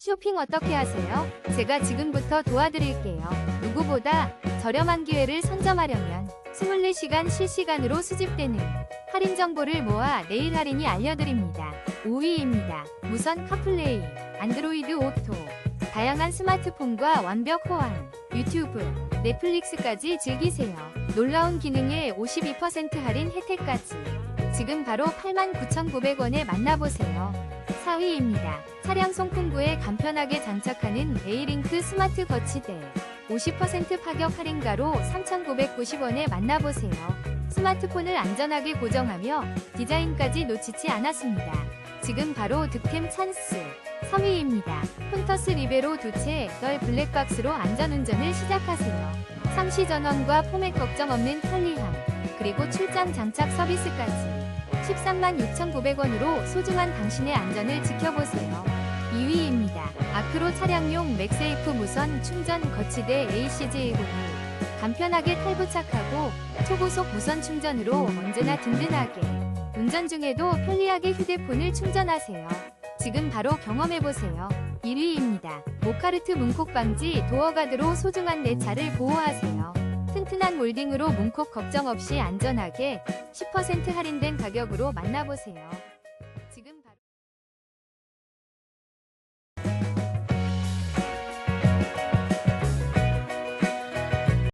쇼핑 어떻게 하세요? 제가 지금부터 도와드릴게요. 누구보다 저렴한 기회를 선점하려면 24시간 실시간으로 수집되는 할인 정보를 모아 내일 할인이 알려드립니다. 5위입니다. 무선 카플레이, 안드로이드 오토, 다양한 스마트폰과 완벽 호환, 유튜브, 넷플릭스까지 즐기세요. 놀라운 기능에 52% 할인 혜택까지. 지금 바로 89,900원에 만나보세요. 4위입니다. 차량 송풍구에 간편하게 장착하는 에이링크 스마트 거치대. 50% 파격 할인가로 3,990원에 만나보세요. 스마트폰을 안전하게 고정하며 디자인까지 놓치지 않았습니다. 지금 바로 득템 찬스. 3위입니다. 폰터스 리베로 두채 널 블랙박스로 안전운전을 시작하세요. 상시 전원과 포맷 걱정 없는 편리함, 그리고 출장 장착 서비스까지. 13만 6,900원으로 소중한 당신의 안전을 지켜보세요. 2위입니다. 아크로 차량용 맥세이프 무선 충전 거치대 ACJ101. 간편하게 탈부착하고 초고속 무선 충전으로 언제나 든든하게. 운전 중에도 편리하게 휴대폰을 충전하세요. 지금 바로 경험해보세요. 1위입니다. 모카르트 문콕 방지 도어가드로 소중한 내 차를 보호하세요. 몰딩으로 문콕 걱정 없이 안전하게 10% 할인된 가격으로 만나보세요.